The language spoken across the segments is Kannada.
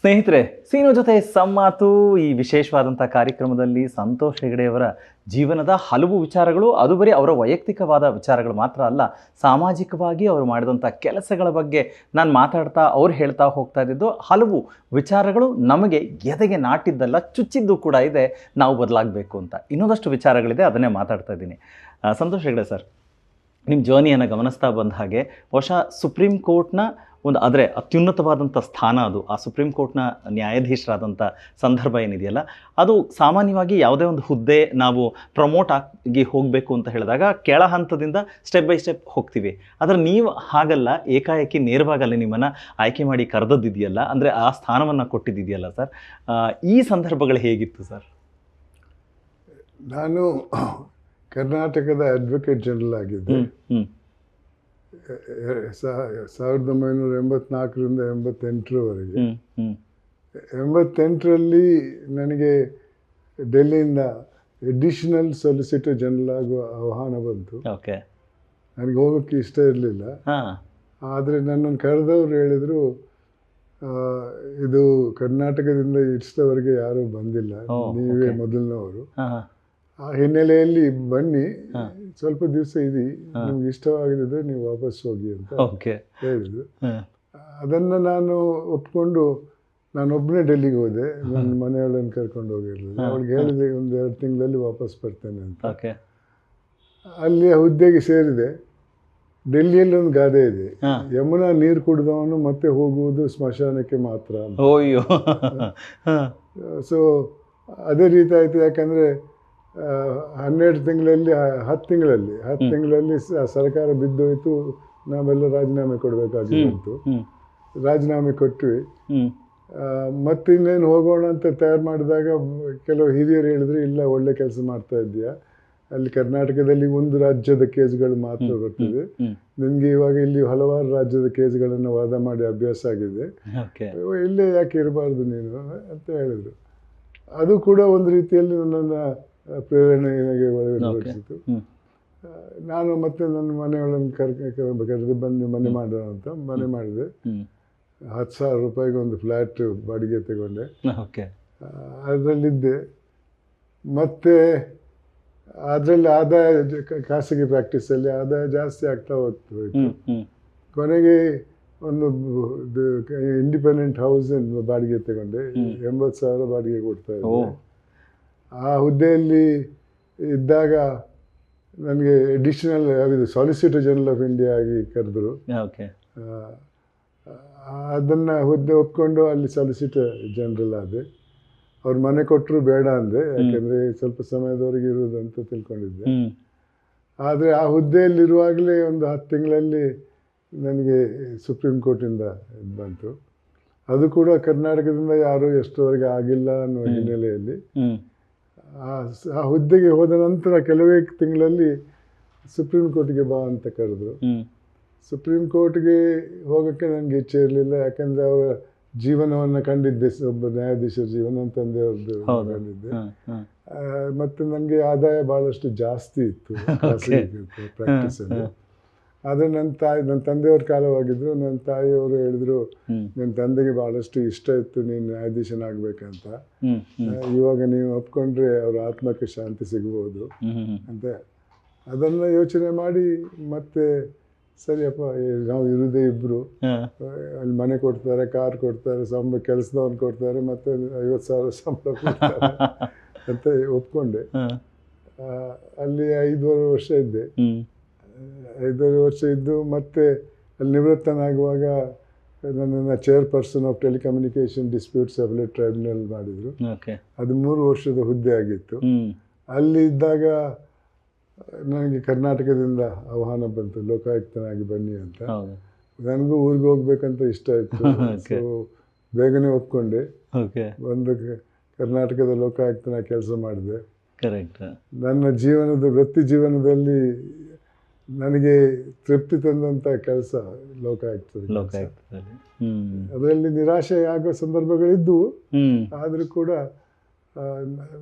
ಸ್ನೇಹಿತರೆ, ಸೀನು ಜೊತೆ ಸಮ್ಮಾತು ಈ ವಿಶೇಷವಾದಂಥ ಕಾರ್ಯಕ್ರಮದಲ್ಲಿ ಸಂತೋಷ್ ಹೆಗಡೆಯವರ ಜೀವನದ ಹಲವು ವಿಚಾರಗಳು, ಅದು ಬರೀ ಅವರ ವೈಯಕ್ತಿಕವಾದ ವಿಚಾರಗಳು ಮಾತ್ರ ಅಲ್ಲ, ಸಾಮಾಜಿಕವಾಗಿ ಅವರು ಮಾಡಿದಂಥ ಕೆಲಸಗಳ ಬಗ್ಗೆ ನಾನು ಮಾತಾಡ್ತಾ, ಅವ್ರು ಹೇಳ್ತಾ ಹೋಗ್ತಾ ಇದ್ದಿದ್ದು ಹಲವು ವಿಚಾರಗಳು ನಮಗೆ ಎದೆಗೆ ನಾಟಿದ್ದಲ್ಲ, ಚುಚ್ಚಿದ್ದು ಕೂಡ ಇದೆ, ನಾವು ಬದಲಾಗಬೇಕು ಅಂತ. ಇನ್ನೊಂದಷ್ಟು ವಿಚಾರಗಳಿದೆ, ಅದನ್ನೇ ಮಾತಾಡ್ತಾ ಇದ್ದೀನಿ. ಸಂತೋಷ್ ಹೆಗಡೆ ಸರ್. ನಿಮ್ಮ ಜರ್ನಿಯನ್ನು ಗಮನಿಸ್ತಾ ಬಂದ ಹಾಗೆ ಬಹುಶಃ ಸುಪ್ರೀಂ ಕೋರ್ಟ್ನ ಒಂದು ಆದರೆ ಅತ್ಯುನ್ನತವಾದಂಥ ಸ್ಥಾನ ಅದು. ಆ ಸುಪ್ರೀಂ ಕೋರ್ಟ್ನ ನ್ಯಾಯಾಧೀಶರಾದಂಥ ಸಂದರ್ಭ ಏನಿದೆಯಲ್ಲ, ಅದು ಸಾಮಾನ್ಯವಾಗಿ ಯಾವುದೇ ಒಂದು ಹುದ್ದೆ ನಾವು ಪ್ರಮೋಟ್ ಆಗಿ ಹೋಗಬೇಕು ಅಂತ ಹೇಳಿದಾಗ ಕೆಳ ಹಂತದಿಂದ ಸ್ಟೆಪ್ ಬೈ ಸ್ಟೆಪ್ ಹೋಗ್ತೀವಿ. ಆದರೆ ನೀವು ಹಾಗಲ್ಲ, ಏಕಾಏಕಿ ನೇರವಾಗಿ ಅಲ್ಲಿ ನಿಮ್ಮನ್ನು ಆಯ್ಕೆ ಮಾಡಿ ಕರೆದದ್ದಿದೆಯಲ್ಲ, ಅಂದರೆ ಆ ಸ್ಥಾನವನ್ನು ಕೊಟ್ಟಿದ್ದಿದೆಯಲ್ಲ ಸರ್ ಈ ಸಂದರ್ಭಗಳು ಹೇಗಿತ್ತು ಸರ್ ನಾನು ಕರ್ನಾಟಕದ ಅಡ್ವೊಕೇಟ್ ಜನರಲ್ ಆಗಿದ್ದೆ. ಸಾವಿರದ ಒಂಬೈನೂರ ಎಂಬತ್ನಾಲ್ಕರಿಂದ ಎಂಬತ್ತೆಂಟರವರೆಗೆ. ಎಂಬತ್ತೆಂಟರಲ್ಲಿ ನನಗೆ ಡೆಲ್ಲಿಯಿಂದ ಎಡಿಷನಲ್ ಸೊಲಿಸಿಟರ್ ಜನರಲ್ ಆಗುವ ಆಹ್ವಾನ ಬಂತು. ನನಗೆ ಹೋಗೋಕ್ಕೆ ಇಷ್ಟ ಇರಲಿಲ್ಲ. ಆದರೆ ನನ್ನನ್ನು ಕರೆದವರು ಹೇಳಿದರು ಇದು ಕರ್ನಾಟಕದಿಂದ ಇಷ್ಟವರೆಗೆ ಯಾರೂ ಬಂದಿಲ್ಲ. ನೀವೇ. ಮೊದಲನವರು. ಆ ಹಿನ್ನೆಲೆಯಲ್ಲಿ ಬನ್ನಿ. ಸ್ವಲ್ಪ ದಿವಸ ಇದೆ. ನಿಮ್ಗೆ ಇಷ್ಟವಾಗಿದ್ರೆ ನೀವು ವಾಪಸ್ ಹೋಗಿ ಅಂತ ಹೇಳಿದ್ರು. ಅದನ್ನು ನಾನು ಒಪ್ಕೊಂಡು ನಾನೊಬ್ಬನೇ ಡೆಲ್ಲಿಗೆ ಹೋದೆ. ನನ್ನ ಮನೆಯವಳನ್ನು ಕರ್ಕೊಂಡು ಹೋಗಿರಲಿಲ್ಲ. ಅವಳಿಗೆ ಹೇಳಿದೆ ಒಂದು ಎರಡು ತಿಂಗಳಲ್ಲಿ ವಾಪಸ್ ಬರ್ತೇನೆ ಅಂತ. ಅಲ್ಲಿ ಹುದ್ದೆಗೆ ಸೇರಿದೆ. ಡೆಲ್ಲಿಯಲ್ಲಿ ಒಂದು ಗಾದೆ ಇದೆ. ಯಮುನಾ ನೀರು ಕುಡಿದವನು ಮತ್ತೆ ಹೋಗುವುದು ಸ್ಮಶಾನಕ್ಕೆ ಮಾತ್ರ ಅಂತ. ಸೊ ಅದೇ ರೀತಿ ಆಯಿತು. ಯಾಕಂದರೆ ಹನ್ನೆರಡು ತಿಂಗಳಲ್ಲಿ ಹತ್ತು ತಿಂಗಳಲ್ಲಿ ಹತ್ತು. ತಿಂಗಳಲ್ಲಿ ಸರ್ಕಾರ ಬಿದ್ದೋಯ್ತು ನಾವೆಲ್ಲ ರಾಜೀನಾಮೆ ಕೊಡಬೇಕಾಗಿತ್ತು ರಾಜೀನಾಮೆ ಕೊಟ್ವಿ. ಮತ್ತೆ ಇನ್ನೇನು ಹೋಗೋಣ ಅಂತ ತಯಾರು ಮಾಡಿದಾಗ ಕೆಲವು ಹಿರಿಯರು ಹೇಳಿದ್ರು ಇಲ್ಲ ಒಳ್ಳೆ ಕೆಲಸ ಮಾಡ್ತಾ ಇದ್ದೀಯಾ. ಅಲ್ಲಿ ಕರ್ನಾಟಕದಲ್ಲಿ ಒಂದು ರಾಜ್ಯದ ಕೇಸ್ಗಳು ಮಾತ್ರ ಬರ್ತದೆ. ನಿಮಗೆ ಇವಾಗ ಇಲ್ಲಿ ಹಲವಾರು ರಾಜ್ಯದ ಕೇಸ್ಗಳನ್ನು ವಾದ ಮಾಡಿ ಅಭ್ಯಾಸ ಆಗಿದೆ. ಇಲ್ಲೇ ಯಾಕೆ ಇರಬಾರ್ದು ನೀನು ಅಂತ ಹೇಳಿದರು. ಅದು ಕೂಡ ಒಂದು ರೀತಿಯಲ್ಲಿ ನನ್ನನ್ನು ಪ್ರೇರಣೆಗೆ ನನಗೆ ಹ್ಞೂ ನಾನು ಮತ್ತೆ ನನ್ನ ಮನೆಯೊಳಗೆ ಕರ್ ಕರೆದು ಬಂದು ಮನೆ ಮಾಡೋಣ ಅಂತ ಮನೆ ಮಾಡಿದೆ. ಹತ್ತು ಸಾವಿರ ರೂಪಾಯಿಗೆ ಒಂದು ಫ್ಲ್ಯಾಟ್ ಬಾಡಿಗೆ ತಗೊಂಡೆ. ಅದರಲ್ಲಿದ್ದೆ. ಮತ್ತೆ ಅದರಲ್ಲಿ ಆದಾಯ ಖಾಸಗಿ ಪ್ರಾಕ್ಟೀಸಲ್ಲಿ ಆದಾಯ ಜಾಸ್ತಿ ಆಗ್ತಾ ಹೋಗ್ತು ಕೊನೆಗೆ ಒಂದು ಇಂಡಿಪೆಂಡೆಂಟ್ ಹೌಸ್ ಬಾಡಿಗೆ ತಗೊಂಡೆ. ಎಂಬತ್ತು ಸಾವಿರ ಬಾಡಿಗೆ ಕೊಡ್ತಾ ಇದ್ದೆ. ಆ ಹುದ್ದೆಯಲ್ಲಿ ಇದ್ದಾಗ ನನಗೆ ಅಡಿಷನಲ್ ಯಾವುದು ಸಾಲಿಸಿಟರ್ ಜನರಲ್ ಆಫ್ ಇಂಡಿಯಾ ಆಗಿ ಕರೆದ್ರು. ಓಕೆ ಅದನ್ನು ಹುದ್ದೆ ಒಪ್ಕೊಂಡು ಅಲ್ಲಿ ಸಾಲಿಸಿಟರ್ ಜನರಲ್ ಆದೆ. ಅವ್ರ ಮನೆ ಕೊಟ್ಟರು ಬೇಡ ಅಂದೆ ಯಾಕೆಂದರೆ ಸ್ವಲ್ಪ ಸಮಯದವರೆಗೆ ಇರುವುದು ಅಂತ ತಿಳ್ಕೊಂಡಿದ್ದೆ. ಆದರೆ ಆ ಹುದ್ದೆಯಲ್ಲಿರುವಾಗಲೇ ಒಂದು ಹತ್ತು ತಿಂಗಳಲ್ಲಿ ನನಗೆ ಸುಪ್ರೀಂ ಕೋರ್ಟಿಂದ ಇದು ಬಂತು. ಅದು ಕೂಡ ಕರ್ನಾಟಕದಿಂದ ಯಾರೂ ಎಷ್ಟರವರೆಗೆ ಆಗಿಲ್ಲ ಅನ್ನೋ. ಹಿನ್ನೆಲೆಯಲ್ಲಿ. ಆ ಹುದ್ದೆಗೆ ಹೋದ ನಂತರ ಕೆಲವೇ ತಿಂಗಳಲ್ಲಿ ಸುಪ್ರೀಂ ಕೋರ್ಟ್ಗೆ ಬಾ ಅಂತ ಕರೆದ್ರು. ಸುಪ್ರೀಂ ಕೋರ್ಟ್ಗೆ ಹೋಗೋಕ್ಕೆ ನನಗೆ ಇಚ್ಛೆ ಇರಲಿಲ್ಲ. ಯಾಕಂದರೆ ಅವರ ಜೀವನವನ್ನು ಕಂಡಿದ್ದೆ ಒಬ್ಬ ನ್ಯಾಯಾಧೀಶರ ಜೀವನ ತಂದೆಯವ್ರದ್ದು. ಕಂಡಿದ್ದೆ. ಮತ್ತು ನನಗೆ ಆದಾಯ ಭಾಳಷ್ಟು ಜಾಸ್ತಿ ಇತ್ತು. ಪ್ರಾಕ್ಟೀಸಲ್ಲಿ ಆದರೆ ನನ್ನ ತಾಯಿ ನನ್ನ ತಂದೆಯವ್ರ ಕಾಲವಾಗಿದ್ದರು ನನ್ನ ತಾಯಿಯವರು ಹೇಳಿದ್ರು ನನ್ನ ತಂದೆಗೆ ಭಾಳಷ್ಟು ಇಷ್ಟ ಇತ್ತು ನೀನು ನ್ಯಾಯಾಧೀಶನಾಗಬೇಕಂತ ಇವಾಗ ನೀವು ಒಪ್ಕೊಂಡ್ರೆ ಅವ್ರ ಆತ್ಮಕ್ಕೆ ಶಾಂತಿ ಸಿಗ್ಬೋದು ಹ್ಞೂ ಅಂತ. ಅದನ್ನು ಯೋಚನೆ ಮಾಡಿ ಮತ್ತೆ ಸರಿಯಪ್ಪ ನಾವು ಇರೋದೇ ಇಬ್ಬರು ಹಾಂ. ಅಲ್ಲಿ ಮನೆ ಕೊಡ್ತಾರೆ ಕಾರ್ ಕೊಡ್ತಾರೆ ಸಂಬ ಕೆಲಸದವನು ಕೊಡ್ತಾರೆ ಮತ್ತೆ ಐವತ್ತು ಸಾವಿರ ಸಂಬಳ ಕೊಡ್ತಾರೆ. ಅಂತ ಒಪ್ಕೊಂಡೆ. ಅಲ್ಲಿ ಐದುವರೆ ವರ್ಷ ಇದ್ದೆ. ಹ್ಞೂ ಐದೂವರೆ ವರ್ಷ ಇದ್ದು ಮತ್ತೆ ಅಲ್ಲಿ ನಿವೃತ್ತನಾಗುವಾಗ ನನ್ನನ್ನು chairperson of telecommunication disputes appellate tribunal ಮಾಡಿದರು. ಅದು ಮೂರು ವರ್ಷದ ಹುದ್ದೆ ಆಗಿತ್ತು. ಅಲ್ಲಿ ಇದ್ದಾಗ ನನಗೆ ಕರ್ನಾಟಕದಿಂದ ಆಹ್ವಾನ ಬಂತು ಲೋಕಾಯುಕ್ತನಾಗಿ ಬನ್ನಿ ಅಂತ. ನನಗೂ ಊರಿಗೆ ಹೋಗ್ಬೇಕಂತ ಇಷ್ಟ ಆಯಿತು. ಸೊ ಬೇಗನೆ ಒಪ್ಕೊಂಡೆ. ಒಂದು ಕರ್ನಾಟಕದ ಲೋಕಾಯುಕ್ತನ ಕೆಲಸ ಮಾಡಿದೆ. ಕರೆಕ್ಟ್ ನನ್ನ ಜೀವನದ ವೃತ್ತಿ ಜೀವನದಲ್ಲಿ ನನಗೆ ತೃಪ್ತಿ ತಂದಂಥ ಕೆಲಸ ಲೋಕಾಯುಕ್ತದ ಕೆಲ್ಸ. ಲೋಕಾಯುಕ್ತದಲ್ಲಿ ಅದರಲ್ಲಿ ನಿರಾಶೆ ಆಗೋ ಸಂದರ್ಭಗಳಿದ್ದವು ಹ್ಞೂ ಆದರೂ ಕೂಡ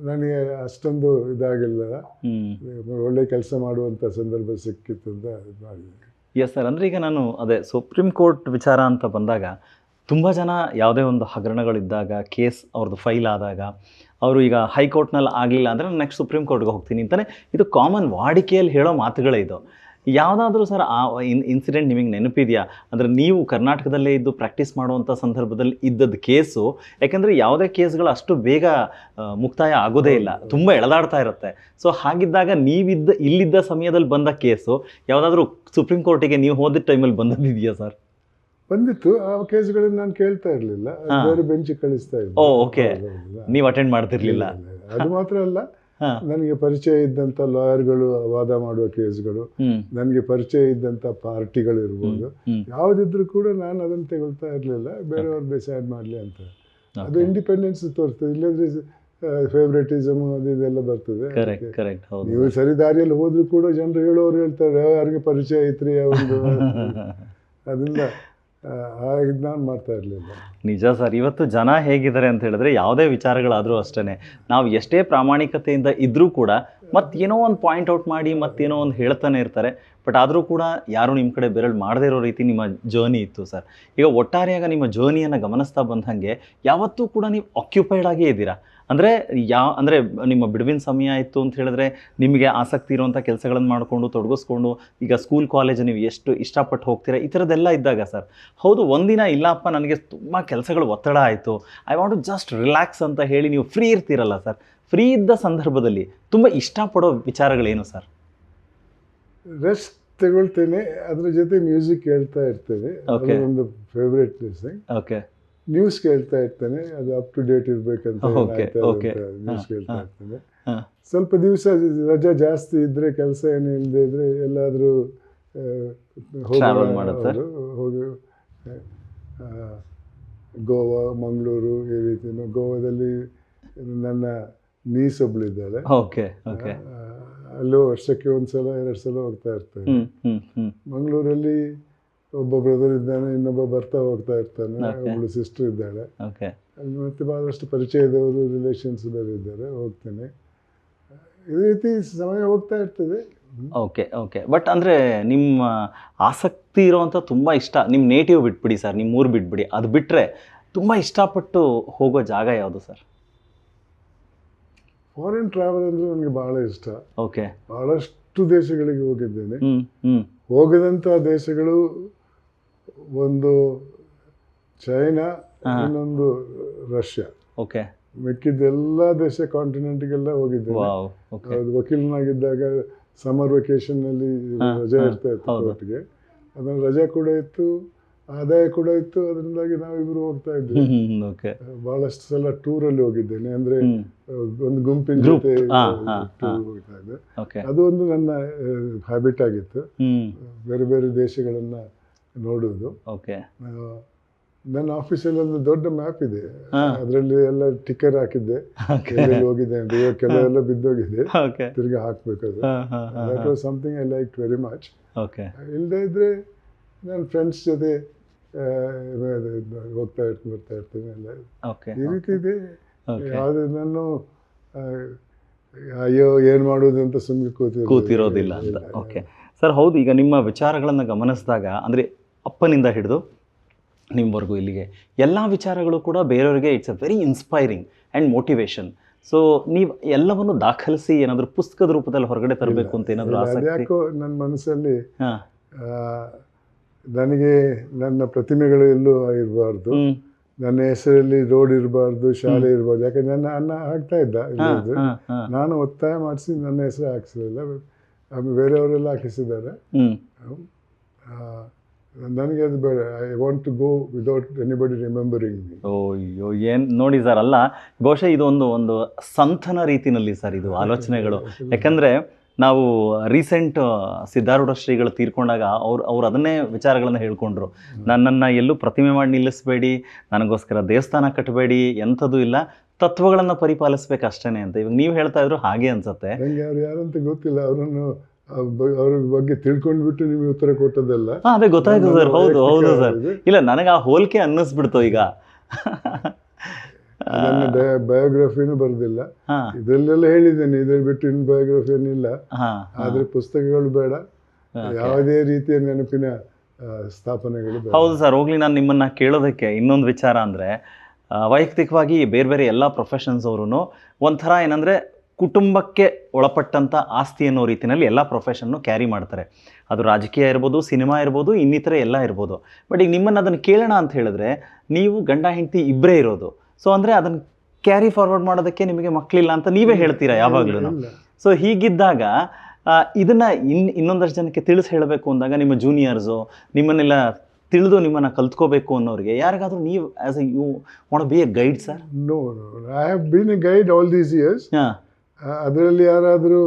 ನನಗೆ ಅಷ್ಟೊಂದು ಇದಾಗಿಲ್ಲ. ಹ್ಞೂ ಒಳ್ಳೆ ಕೆಲಸ ಮಾಡುವಂಥ ಸಂದರ್ಭ ಸಿಕ್ಕಿತ್ತು ಅಂತ ಇದು ಮಾಡಿದೆ ಎಸ್ ಸರ್ ಅಂದ್ರೆ ಈಗ ನಾನು ಅದೇ ಸುಪ್ರೀಂ ಕೋರ್ಟ್ ವಿಚಾರ ಅಂತ ಬಂದಾಗ ತುಂಬ ಜನ ಯಾವುದೇ ಒಂದು ಹಗರಣಗಳಿದ್ದಾಗ ಕೇಸ್ ಅವ್ರದ್ದು ಫೈಲ್ ಆದಾಗ ಅವರು ಈಗ ಹೈಕೋರ್ಟ್ನಲ್ಲಿ ಆಗಲಿಲ್ಲ ಅಂದರೆ ನಾನು ನೆಕ್ಸ್ಟ್ ಸುಪ್ರೀಂ ಕೋರ್ಟ್ಗೆ ಹೋಗ್ತೀನಿ ಅಂತಾನೆ ಇದು ಕಾಮನ್ ವಾಡಿಕೆಯಲ್ಲಿ ಹೇಳೋ ಮಾತುಗಳೇ ಇದು. ಯಾವುದಾದ್ರೂ ಸರ್ ಆ ಇನ್ ಇನ್ಸಿಡೆಂಟ್ ನಿಮಗೆ ನೆನಪಿದೆಯಾ? ಅಂದರೆ ನೀವು ಕರ್ನಾಟಕದಲ್ಲೇ ಇದ್ದು ಪ್ರಾಕ್ಟೀಸ್ ಮಾಡುವಂಥ ಸಂದರ್ಭದಲ್ಲಿ ಇದ್ದದ್ದು ಕೇಸು ಯಾಕೆಂದರೆ ಯಾವುದೇ ಕೇಸ್ಗಳು ಅಷ್ಟು ಬೇಗ ಮುಕ್ತಾಯ ಆಗೋದೇ ಇಲ್ಲ. ತುಂಬ ಎಳೆದಾಡ್ತಾ ಇರುತ್ತೆ. ಸೊ ಹಾಗಿದ್ದಾಗ ನೀವಿದ್ದ ಇಲ್ಲಿದ್ದ ಸಮಯದಲ್ಲಿ ಬಂದ ಕೇಸು ಯಾವುದಾದ್ರೂ ಸುಪ್ರೀಂ ಕೋರ್ಟಿಗೆ ನೀವು ಹೋದ ಟೈಮಲ್ಲಿ ಬಂದದ್ದಿದೆಯಾ ಸರ್? ಬಂದಿತ್ತು. ಆ ಕೇಸ್ಗಳನ್ನ ನಾನು ಕೇಳ್ತಾ ಇರಲಿಲ್ಲ. ಬೇರೆ ಬೆಂಚಿಗೆ ಕಳಿಸ್ತಾ ಇದ್ದೆ. ಓಕೆ. ನೀವು ಅಟೆಂಡ್ ಮಾಡ್ತಿರ್ಲಿಲ್ಲ. ಅದು ಮಾತ್ರ ಅಲ್ಲ. ನನಗೆ ಪರಿಚಯ ಇದ್ದಂತ ಲಾಯರ್ಗಳು ವಾದ ಮಾಡುವ ಕೇಸ್ಗಳು ನನಗೆ ಪರಿಚಯ ಇದ್ದಂತ ಪಾರ್ಟಿಗಳು ಇರ್ಬೋದು. ಯಾವ್ದಿದ್ರು ಕೂಡ ನಾನು ಅದನ್ನು ತಗೊಳ್ತಾ ಇರಲಿಲ್ಲ ಬೇರೆಯವ್ರು ಡಿಸೈಡ್ ಮಾಡಲಿ ಅಂತ. ಅದು ಇಂಡಿಪೆಂಡೆನ್ಸ್ ತೋರಿಸ್ತದೆ ಇಲ್ಲದ್ರೆ ಫೇವ್ರೆಟಿಸಮ್ ಅದು ಇದೆಲ್ಲ ಬರ್ತದೆ. ಕರೆಕ್ಟ್ ಕರೆಕ್ಟ್ ಹೌದು. ನೀವು ಸರಿ ದಾರಿಯಲ್ಲಿ ಹೋದ್ರು ಕೂಡ ಜನರು ಹೇಳೋರು ಹೇಳ್ತಾರೆ ಯಾರಿಗೆ ಪರಿಚಯ ಐತ್ರಿ ಅವ್ರದ್ದು ಅದರಿಂದ ಇದು ನಾನು ಮಾಡ್ತಾ ಇರಲಿಲ್ಲ. ನಿಜ ಸರ್, ಇವತ್ತು ಜನ ಹೇಗಿದ್ದಾರೆ ಅಂತ ಹೇಳಿದ್ರೆ ಯಾವುದೇ ವಿಚಾರಗಳಾದರೂ ಅಷ್ಟೇ ನಾವು ಎಷ್ಟೇ ಪ್ರಾಮಾಣಿಕತೆಯಿಂದ ಇದ್ದರೂ ಕೂಡ ಮತ್ತೇನೋ ಒಂದು ಪಾಯಿಂಟ್ ಔಟ್ ಮಾಡಿ ಮತ್ತೇನೋ ಒಂದು ಹೇಳ್ತಾನೆ ಇರ್ತಾರೆ. ಬಟ್ ಆದರೂ ಕೂಡ ಯಾರು ನಿಮ್ಮ ಕಡೆ ಬೆರಳು ಮಾಡದೇ ಇರೋ ರೀತಿ ನಿಮ್ಮ ಜರ್ನಿ ಇತ್ತು ಸರ್. ಈಗ ಒಟ್ಟಾರೆಯಾಗ ನಿಮ್ಮ ಜರ್ನಿಯನ್ನು ಗಮನಿಸ್ತಾ ಬಂದಂಗೆ ಯಾವತ್ತೂ ಕೂಡ ನೀವು ಆಕ್ಯುಪೈಡ್ ಆಗೇ ಇದ್ದೀರಾ? ಅಂದರೆ ಯಾವ ಅಂದರೆ ನಿಮ್ಮ ಬಿಡುವಿನ ಸಮಯ ಆಯಿತು ಅಂತ ಹೇಳಿದ್ರೆ ನಿಮಗೆ ಆಸಕ್ತಿ ಇರುವಂಥ ಕೆಲಸಗಳನ್ನು ಮಾಡಿಕೊಂಡು ತೊಡಗಿಸ್ಕೊಂಡು ಈಗ ಸ್ಕೂಲ್ ಕಾಲೇಜ್ ನೀವು ಎಷ್ಟು ಇಷ್ಟಪಟ್ಟು ಹೋಗ್ತೀರಾ ಈ ಥರದ್ದೆಲ್ಲ ಇದ್ದಾಗ ಸರ್ ಹೌದು ಒಂದಿನ ಇಲ್ಲಪ್ಪ ನನಗೆ ತುಂಬ ಕೆಲಸಗಳು ಒತ್ತಡ ಆಯಿತು I want to just relax ಅಂತ ಹೇಳಿ ನೀವು ಫ್ರೀ ಇರ್ತೀರಲ್ಲ ಸರ್ ಫ್ರೀ ಇದ್ದ ಸಂದರ್ಭದಲ್ಲಿ ತುಂಬ ಇಷ್ಟಪಡೋ ವಿಚಾರಗಳೇನು ಸರ್? ರೆಸ್ಟ್ ತಗೊಳ್ತೇನೆ ಅದ್ರ ಜೊತೆ ಮ್ಯೂಸಿಕ್ ಕೇಳ್ತಾ ಇರ್ತೇನೆ. ಒಂದು ಫೇವ್ರೇಟ್ ಓಕೆ ನ್ಯೂಸ್ ಕೇಳ್ತಾ ಇರ್ತೇನೆ ಅದು ಅಪ್ ಟು ಡೇಟ್ ಇರ್ಬೇಕಂತ. ನ್ಯೂಸ್ ಕೇಳ್ತಾ ಇರ್ತಾನೆ. ಸ್ವಲ್ಪ ದಿವಸ ರಜಾ ಜಾಸ್ತಿ ಇದ್ರೆ ಕೆಲಸ ಏನು ಇಲ್ಲದೆ ಇದ್ರೆ ಎಲ್ಲಾದರೂ? ಹೋಗಿ ಗೋವಾ ಮಂಗಳೂರು ಈ ರೀತಿ ಗೋವಾದಲ್ಲಿ ನನ್ನ ನೀಸ್ ಒಬ್ಳಿದ್ದಾಳೆ ಅಲ್ಲೂ ವರ್ಷಕ್ಕೆ ಒಂದ್ಸಲ ಎರಡು ಸಲ ಹೋಗ್ತಾ ಹ್ಞೂ ಮಂಗಳೂರಲ್ಲಿ ಒಬ್ಬ ಬ್ರದರ್ ಇದ್ದಾನೆ ಇನ್ನೊಬ್ಬ ಬರ್ತಾ ಹೋಗ್ತಾ ಇರ್ತಾನೆ ಒಬ್ಬಳು ಒಬ್ಳು ಸಿಸ್ಟರ್ ಇದ್ದಾಳೆ. ಮತ್ತೆ ಭಾಳಷ್ಟು ಪರಿಚಯದವರು ರಿಲೇಷನ್ಸ್ ಬೇರೆ ಇದ್ದಾರೆ ಹೋಗ್ತೇನೆ. ಇದೇ ರೀತಿ ಸಮಯ ಹೋಗ್ತಾ ಇರ್ತದೆ. ಓಕೆ ಓಕೆ ಬಟ್ ಅಂದರೆ ನಿಮ್ಮ ಆಸಕ್ತಿ ಇರೋವಂಥ ತುಂಬ ಇಷ್ಟ. ನಿಮ್ಮ ನೇಟಿವ್ ಬಿಟ್ಬಿಡಿ ಸರ್ ನಿಮ್ಮ ಊರು ಬಿಟ್ಬಿಡಿ. ಅದು ಬಿಟ್ಟರೆ ತುಂಬ ಇಷ್ಟಪಟ್ಟು ಹೋಗೋ ಜಾಗ ಯಾವುದು ಸರ್ ಫಾರಿನ್ ಟ್ರಾವೆಲ್ ಅಂದರೆ ನನಗೆ ಭಾಳ ಇಷ್ಟ. ಓಕೆ ಭಾಳಷ್ಟು ದೇಶಗಳಿಗೆ ಹೋಗಿದ್ದೇನೆ. ಹೋಗದಂಥ ದೇಶಗಳು ಒಂದು ಚೈನಾ ಇನ್ನೊಂದು ರಷ್ಯಾ ಓಕೆ ಮಿಕ್ಕಿದ ಎಲ್ಲ ದೇಶ ಕಾಂಟಿನೆಂಟ್ಗೆಲ್ಲ ಹೋಗಿದ್ದೇನೆ. ಅದು ವಕೀಲನಾಗಿದ್ದಾಗ ಸಮರ್ ವೆಕೇಶನ್ನಲ್ಲಿ ಅಲ್ಲಿ ರಜೆ ಇರ್ತಾ ಇತ್ತು. ಕೋರ್ಟ್ಗೆ ಅದನ್ನು ರಜೆ ಕೂಡ ಇತ್ತು ಆದಾಯ ಕೂಡ ಇತ್ತು. ಅದರಿಂದಾಗಿ ನಾವಿಬ್ರು ಹೋಗ್ತಾ ಇದ್ವಿ. ಬಹಳಷ್ಟು ಸಲ ಟೂರ್ ಅಲ್ಲಿ ಹೋಗಿದ್ದೇನೆ. ಅಂದ್ರೆ ಒಂದು ಗುಂಪಿನ ಜೊತೆ. ಹೋಗ್ತಾ ಇದ್ದೆ. ಅದು ಒಂದು ನನ್ನ ಹ್ಯಾಬಿಟ್ ಆಗಿತ್ತು. ಬೇರೆ ಬೇರೆ ದೇಶಗಳನ್ನ ನೋಡುವುದು ಓಕೆ ನನ್ನ ಆಫೀಸಲ್ಲಿ ಒಂದು ದೊಡ್ಡ ಮ್ಯಾಪ್ ಇದೆ. ಅದರಲ್ಲಿ ಎಲ್ಲ ಟಿಕ್ಕರ್ ಹಾಕಿದ್ದೆ. ಹೋಗಿದೆ ಅಂತ. ಇವಾಗ ಕೆಲವೆಲ್ಲ ಬಿದ್ದೋಗಿದೆ. ತಿರುಗಿ ಹಾಕ್ಬೇಕು ಅದು that was something I like very much okay ಇಲ್ಲದೆ ಇದ್ರೆ ನನ್ನ ಫ್ರೆಂಡ್ಸ್ ಜೊತೆ ಹೋಗ್ತಾ ಇರ್ತೀನಿ ಬರ್ತಾ ಇರ್ತೀನಿ ಎಲ್ಲ. ಓಕೆ ಈ ರೀತಿ ಇದೆ. ಯಾವುದು ನಾನು ಅಯ್ಯೋ ಏನು ಮಾಡೋದು ಅಂತ ಸುಮ್ಮನೆ ಕೂತಿರೋದು. ಕೂತಿರೋದಿಲ್ಲ ಅಂತ. ಓಕೆ ಸರ್ ಹೌದು ಈಗ ನಿಮ್ಮ ವಿಚಾರಗಳನ್ನು ಗಮನಿಸಿದಾಗ ಅಂದರೆ ಅಪ್ಪನಿಂದ ಹಿಡಿದು ನಿಮ್ಮವರೆಗೂ ಇಲ್ಲಿಗೆ ಎಲ್ಲ ವಿಚಾರಗಳು ಕೂಡ ಬೇರೆಯವರಿಗೆ it's a very inspiring and motivation so ನೀವು ಎಲ್ಲವನ್ನು ದಾಖಲಿಸಿ ಏನಾದರೂ ಪುಸ್ತಕದ ರೂಪದಲ್ಲಿ ಹೊರಗಡೆ ತರಬೇಕು ಅಂತ ಏನಾದರೂ ಯಾಕೋ ಆಸಕ್ತಿ? ನನ್ನ ಮನಸ್ಸಲ್ಲಿ ನನಗೆ ನನ್ನ ಪ್ರತಿಮೆಗಳು ಎಲ್ಲೂ ಇರಬಾರ್ದು. ನನ್ನ ಹೆಸರಲ್ಲಿ ರೋಡ್ ಇರಬಾರ್ದು ಶಾಲೆ ಇರಬಾರ್ದು. ಯಾಕೆ ನನ್ನ ಅನ್ನ ಹಾಕ್ತಾ ಇದ್ದ ನಾನು ಒತ್ತಾಯ ಮಾಡಿಸಿ ನನ್ನ ಹೆಸರು ಹಾಕಿಸಲಿಲ್ಲ ಬೇರೆಯವರೆಲ್ಲ ಹಾಕಿಸಿದ್ದಾರೆ. ನನಗೆ ಅದು ಬೇಡ I want to go without anybody remembering me ಓ ಅಯ್ಯೋ ಏನು ನೋಡಿ ಸರ್ ಅಲ್ಲ ಬಹುಶಃ ಇದೊಂದು ಒಂದು ಸಂತನ ರೀತಿನಲ್ಲಿ ಸರ್ ಇದು ಆಲೋಚನೆಗಳು. ಯಾಕಂದರೆ ನಾವು ರೀಸೆಂಟ್ ಸಿದ್ಧಾರೂಢ ಶ್ರೀಗಳು ತೀರ್ಕೊಂಡಾಗ ಅವ್ರು ಅವ್ರು ಅದನ್ನೇ ವಿಚಾರಗಳನ್ನು ಹೇಳ್ಕೊಂಡ್ರು. ನನ್ನನ್ನು ಎಲ್ಲೂ ಪ್ರತಿಮೆ ಮಾಡಿ ನಿಲ್ಲಿಸಬೇಡಿ ನನಗೋಸ್ಕರ ದೇವಸ್ಥಾನ ಕಟ್ಟಬೇಡಿ ಎಂಥದ್ದು ಇಲ್ಲ. ತತ್ವಗಳನ್ನು ಪರಿಪಾಲಿಸ್ಬೇಕು ಅಷ್ಟೇ ಅಂತ. ಇವಾಗ ನೀವು ಹೇಳ್ತಾ ಇದ್ರು ಹಾಗೆ ಅನ್ಸುತ್ತೆ. ನನಗೆ ಅವ್ರು ಯಾರಂತ ಗೊತ್ತಿಲ್ಲ. ಅವರನ್ನು ಅವ್ರ ಬಗ್ಗೆ ತಿಳ್ಕೊಂಡ್ಬಿಟ್ಟು ನಿಮಗೆ ಉತ್ತರ ಕೊಟ್ಟದಲ್ಲ ಅದೇ ಗೊತ್ತಾಯ್ತು ಸರ್. ಹೌದು ಹೌದು ಸರ್. ಇಲ್ಲ ನನಗೆ ಆ ಹೋಲಿಕೆ ಅನ್ನಿಸ್ಬಿಡ್ತು ಈಗ. ನನ್ನ ಬಯೋಗ್ರಫಿನೂ ಬರೆದಿಲ್ಲ. ಇದರಲ್ಲೆಲ್ಲ ಹೇಳಿದ್ದೇನೆ ಇದ್ರಲ್ಲಿ ಬಿಟ್ಟು ಇನ್ನು ಬಯೋಗ್ರಫಿ ಏನಿಲ್ಲ ಆದ್ರೆ ಪುಸ್ತಕಗಳು ಬೇಡ. ಯಾವುದೇ ರೀತಿಯ ನೆನಪಿನ ಸ್ಥಾಪನೆಗಳು. ಹೌದು ಸರ್ ಹೋಗ್ಲಿ ನಾನು ನಿಮ್ಮನ್ನ ಕೇಳೋದಕ್ಕೆ ಇನ್ನೊಂದು ವಿಚಾರ ಅಂದರೆ ವೈಯಕ್ತಿಕವಾಗಿ ಬೇರೆ ಬೇರೆ ಎಲ್ಲ ಪ್ರೊಫೆಷನ್ಸ್ ಅವರು ಒಂಥರ ಏನಂದರೆ ಕುಟುಂಬಕ್ಕೆ ಒಳಪಟ್ಟಂಥ ಆಸ್ತಿ ಅನ್ನೋ ರೀತಿಯಲ್ಲಿ ಎಲ್ಲ ಪ್ರೊಫೆಷನ್ನು ಕ್ಯಾರಿ ಮಾಡ್ತಾರೆ. ಅದು ರಾಜಕೀಯ ಇರ್ಬೋದು ಸಿನಿಮಾ ಇರ್ಬೋದು ಇನ್ನಿತರ ಎಲ್ಲ ಇರ್ಬೋದು. ಬಟ್ ಈಗ ನಿಮ್ಮನ್ನು ಅದನ್ನು ಕೇಳೋಣ ಅಂತ ಹೇಳಿದ್ರೆ ನೀವು ಗಂಡ ಹೆಂಡತಿ ಇಬ್ಬರೇ ಇರೋದು. ಸೊ ಅಂದರೆ ಅದನ್ನು ಕ್ಯಾರಿ ಫಾರ್ವರ್ಡ್ ಮಾಡೋದಕ್ಕೆ ನಿಮಗೆ ಮಕ್ಕಳಿಲ್ಲ ಅಂತ ನೀವೇ ಹೇಳ್ತೀರಾ ಯಾವಾಗಲೂ. ಸೊ ಹೀಗಿದ್ದಾಗ ಇದನ್ನು ಇನ್ ಇನ್ನೊಂದಷ್ಟು ಜನಕ್ಕೆ ತಿಳಿಸಿ ಹೇಳಬೇಕು ಅಂದಾಗ ನಿಮ್ಮ ಜೂನಿಯರ್ಸು ನಿಮ್ಮನ್ನೆಲ್ಲ ತಿಳಿದು ನಿಮ್ಮನ್ನ ಕಲ್ತ್ಕೋಬೇಕು ಅನ್ನೋರಿಗೆ ಯಾರಿಗಾದ್ರೂ ನೀವು as a you want be a guide sir no I have been a guide all these years ಹಾಂ. ಅದರಲ್ಲಿ ಯಾರಾದರೂ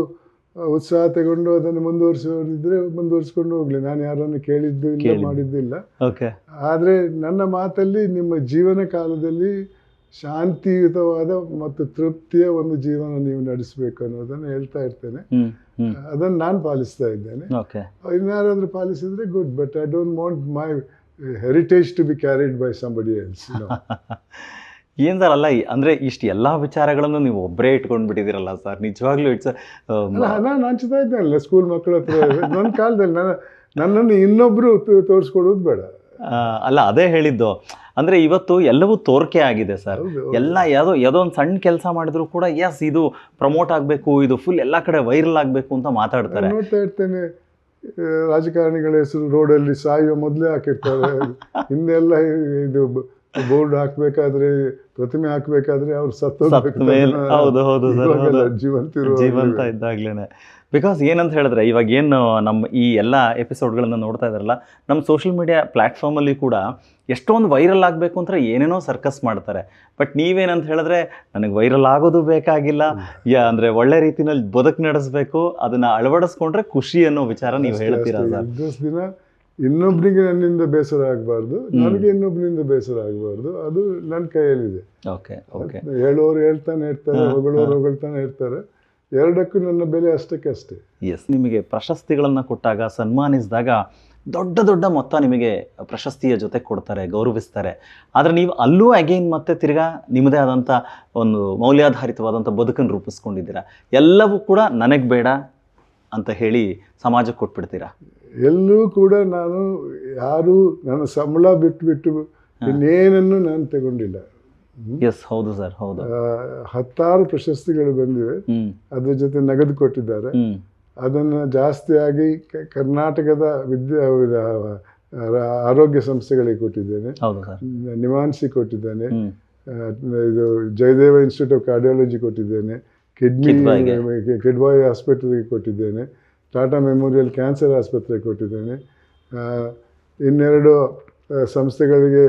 ಉತ್ಸಾಹ ತಗೊಂಡು ಅದನ್ನು ಮುಂದುವರಿಸೋರಿದ್ರೆ ಮುಂದುವರಿಸ್ಕೊಂಡು ಹೋಗ್ಲಿ. ನಾನು ಯಾರನ್ನು ಕೇಳಿದ್ದು ಇಲ್ಲ. ಮಾಡಿದ್ದಿಲ್ಲ ಓಕೆ. ಆದರೆ ನನ್ನ ಮಾತಲ್ಲಿ ನಿಮ್ಮ ಜೀವನ ಕಾಲದಲ್ಲಿ ಶಾಂತಿಯುತವಾದ ಮತ್ತು ತೃಪ್ತಿಯ ಒಂದು ಜೀವನ ನೀವು ನಡೆಸಬೇಕು ಅನ್ನೋದನ್ನು ಹೇಳ್ತಾ ಇರ್ತೇನೆ. ಅದನ್ನು ನಾನು ಪಾಲಿಸ್ತಾ ಇದ್ದೇನೆ. ಇನ್ಯಾರಾದರೂ ಪಾಲಿಸಿದ್ರೆ good but I don't want my heritage to be carried by somebody else ಏನ್ ಸರ್ ಅಲ್ಲ ಅಂದ್ರೆ ಇಷ್ಟು ಎಲ್ಲಾ ವಿಚಾರಗಳನ್ನು ನೀವು ಒಬ್ಬರೇ ಇಟ್ಕೊಂಡು ಬಿಟ್ಟಿದ್ದೀರಲ್ಲ ಸರ್? ನಿಜವಾಗ್ಲೂ ಇಟ್ಸ್ ನಾನು ಹಂಚ್ತಾ ಇದ್ದೇನಲ್ಲ ಸ್ಕೂಲ್ ಮಕ್ಕಳ ಹತ್ರ. ನನ್ನ ಕಾಲದಲ್ಲಿ ನಾನು ನನ್ನನ್ನು ಇನ್ನೊಬ್ಬರು ತೋರಿಸ್ಕೊಡೋದು ಬೇಡ. ಅಲ್ಲ ಅದೇ ಹೇಳಿದ್ದು. ಅಂದ್ರೆ ಇವತ್ತು ಎಲ್ಲವೂ ತೋರಿಕೆ ಆಗಿದೆ ಸರ್. ಎಲ್ಲ ಯಾವುದೋ ಯಾವುದೋ ಒಂದು ಸಣ್ಣ ಕೆಲಸ ಮಾಡಿದ್ರು ಕೂಡ ಎಸ್ ಇದು ಪ್ರಮೋಟ್ ಆಗಬೇಕು ಇದು ಫುಲ್ ಎಲ್ಲ ಕಡೆ ವೈರಲ್ ಆಗಬೇಕು ಅಂತ ಮಾತಾಡ್ತಾರೆ. ನೋಡ್ತಾ ಇರ್ತೇನೆ ರಾಜಕಾರಣಿಗಳ ಹೆಸರು ರೋಡಲ್ಲಿ ಸಾಯುವ ಮೊದಲೇ ಹಾಕಿರ್ತಾರೆ. ಹಿಂದೆಲ್ಲ ಇದು ಬೋರ್ಡ್ ಹಾಕ್ಬೇಕಾದ್ರೆ ಪ್ರತಿಮೆ ಹಾಕ್ಬೇಕಾದ್ರೆ ಅವ್ರು ಜೀವಂತ ಇದ್ದಾಗ್ಲೇನೆ. ಬಿಕಾಸ್ ಏನಂತ ಹೇಳಿದ್ರೆ ಇವಾಗ ಏನು ನಮ್ಮ ಈ ಎಲ್ಲ ಎಪಿಸೋಡ್ಗಳನ್ನು ನೋಡ್ತಾ ಇದಾರಲ್ಲ ನಮ್ಮ ಸೋಷಿಯಲ್ ಮೀಡಿಯಾ ಪ್ಲ್ಯಾಟ್ಫಾರ್ಮಲ್ಲಿ ಕೂಡ ಎಷ್ಟೊಂದು ವೈರಲ್ ಆಗಬೇಕು ಅಂತ ಏನೇನೋ ಸರ್ಕಸ್ ಮಾಡ್ತಾರೆ. ಬಟ್ ನೀವೇನಂತ ಹೇಳಿದ್ರೆ ನನಗೆ ವೈರಲ್ ಆಗೋದು ಬೇಕಾಗಿಲ್ಲ. ಯಾ ಅಂದರೆ ಒಳ್ಳೆ ರೀತಿಯಲ್ಲಿ ಬದುಕು ನಡೆಸಬೇಕು ಅದನ್ನ ಅಳವಡಿಸ್ಕೊಂಡ್ರೆ ಖುಷಿ ಅನ್ನೋ ವಿಚಾರ ನೀವು ಹೇಳ್ತೀರಾ ಸರ್? ದಿನ ಇನ್ನೊಬ್ರಿಗೆ ನನ್ನಿಂದ ಬೇಸರ ಆಗಬಾರ್ದು ನನಗೆ ಇನ್ನೊಬ್ಬರಿಂದ ಬೇಸರ ಆಗಬಾರ್ದು ಅದು ನನ್ನ ಕೈಯಲ್ಲಿದೆ. ಓಕೆ ಓಕೆ ಹೇಳೋರು ಹೇಳ್ತಾನೆ ಇರ್ತಾರೆ ಹೊಗಳೋರು. ಹೊಗಳ್ತಾನೆ ಇರ್ತಾರೆ. ಎರಡಕ್ಕೂ ನನ್ನ ಬೆಲೆ ಅಷ್ಟಕ್ಕೆ ಅಷ್ಟೇ. ಎಸ್ ನಿಮಗೆ ಪ್ರಶಸ್ತಿಗಳನ್ನು ಕೊಟ್ಟಾಗ ಸನ್ಮಾನಿಸಿದಾಗ ದೊಡ್ಡ ದೊಡ್ಡ ಮೊತ್ತ ನಿಮಗೆ ಪ್ರಶಸ್ತಿಯ ಜೊತೆ ಕೊಡ್ತಾರೆ ಗೌರವಿಸ್ತಾರೆ. ಆದರೆ ನೀವು ಅಲ್ಲೂ ಅಗೇನ್ ಮತ್ತೆ ತಿರ್ಗಾ ನಿಮ್ಮದೇ ಆದಂಥ ಒಂದು ಮೌಲ್ಯಾಧಾರಿತವಾದಂಥ ಬದುಕನ್ನು ರೂಪಿಸ್ಕೊಂಡಿದ್ದೀರಾ? ಎಲ್ಲವೂ ಕೂಡ ನನಗೆ ಬೇಡ ಅಂತ ಹೇಳಿ ಸಮಾಜಕ್ಕೆ ಕೊಟ್ಬಿಡ್ತೀರಾ? ಎಲ್ಲೂ ಕೂಡ ನಾನು ಯಾರು ನನ್ನ ಸಂಬಳ ಬಿಟ್ಟು ಇನ್ನೇನನ್ನು ನಾನು ತಗೊಂಡಿಲ್ಲ. ಎಸ್ ಹೌದು ಸರ್ ಹೌದು. ಹತ್ತಾರು ಪ್ರಶಸ್ತಿಗಳು ಬಂದಿವೆ. ಅದ್ರ ಜೊತೆ ನಗದು ಕೊಟ್ಟಿದ್ದಾರೆ. ಅದನ್ನ ಜಾಸ್ತಿಯಾಗಿ ಕರ್ನಾಟಕದ ವಿದ್ಯಾ ಆರೋಗ್ಯ ಸಂಸ್ಥೆಗಳಿಗೆ ಕೊಟ್ಟಿದ್ದೇನೆ. ನಿವಾನ್ಸಿ ಕೊಟ್ಟಿದ್ದೇನೆ. ಇದು ಜಯದೇವ ಇನ್ಸ್ಟಿಟ್ಯೂಟ್ ಆಫ್ ಕಾರ್ಡಿಯಾಲಜಿ ಕೊಟ್ಟಿದ್ದೇನೆ. ಕಿಡ್ನಿ ಕಿಡ್ಬಾಯ್ ಹಾಸ್ಪಿಟಲ್ಗೆ ಆಸ್ಪತ್ರೆಗೆ ಕೊಟ್ಟಿದ್ದೇನೆ. ಟಾಟಾ ಮೆಮೋರಿಯಲ್ ಕ್ಯಾನ್ಸರ್ ಆಸ್ಪತ್ರೆ ಕೊಟ್ಟಿದ್ದೇನೆ. ಇನ್ನೆರಡು ಸಂಸ್ಥೆಗಳಿಗೆ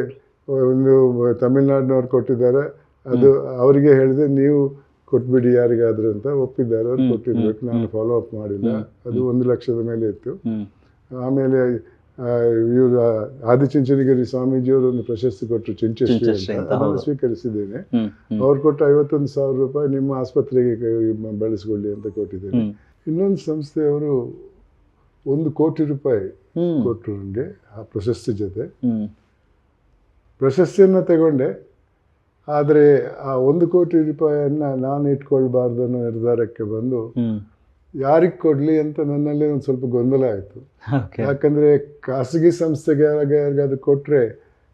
ಒಂದು ತಮಿಳ್ನಾಡಿನವ್ರು ಕೊಟ್ಟಿದ್ದಾರೆ. ಅದು ಅವರಿಗೆ ಹೇಳಿದೆ ನೀವು ಕೊಟ್ಬಿಡಿ ಯಾರಿಗಾದ್ರು ಅಂತ ಒಪ್ಪಿದ್ದಾರೆ. ಅವ್ರು ಕೊಟ್ಟಿರ್ಬೇಕು. ನಾನು. ಫಾಲೋ ಅಪ್ ಮಾಡಿಲ್ಲ. ಅದು ಒಂದು ಲಕ್ಷದ ಮೇಲೆ ಇತ್ತು. ಆಮೇಲೆ ಇವರು ಆದಿಚುಂಚನಗಿರಿ ಸ್ವಾಮೀಜಿಯವರು ಒಂದು ಪ್ರಶಸ್ತಿ ಕೊಟ್ಟರು ಚಿಂಚಶ್ರೀ ಅಂತ. ಅದನ್ನು. ಸ್ವೀಕರಿಸಿದ್ದೇನೆ. ಅವ್ರು ಕೊಟ್ಟು ಐವತ್ತೊಂದು ಸಾವಿರ ರೂಪಾಯಿ ನಿಮ್ಮ ಆಸ್ಪತ್ರೆಗೆ ಬಳಸಿಕೊಳ್ಳಿ ಅಂತ ಕೊಟ್ಟಿದ್ದೇನೆ. ಇನ್ನೊಂದು ಸಂಸ್ಥೆಯವರು ಒಂದು ಕೋಟಿ ರೂಪಾಯಿ ಕೊಟ್ಟರು ನನಗೆ ಆ ಪ್ರಶಸ್ತಿ ಜೊತೆ. ಪ್ರಶಸ್ತಿಯನ್ನು ತಗೊಂಡೆ. ಆದರೆ ಆ ಒಂದು ಕೋಟಿ ರೂಪಾಯಿಯನ್ನು ನಾನು ಇಟ್ಕೊಳ್ಬಾರ್ದು ಅನ್ನೋ ನಿರ್ಧಾರಕ್ಕೆ ಬಂದು ಯಾರಿಗೆ ಕೊಡಲಿ ಅಂತ ನನ್ನಲ್ಲಿ ಒಂದು ಸ್ವಲ್ಪ ಗೊಂದಲ ಆಯಿತು. ಯಾಕಂದರೆ ಖಾಸಗಿ ಸಂಸ್ಥೆಗೆ ಯಾರಾಗ ಯಾರಿಗಾದ್ರು ಕೊಟ್ಟರೆ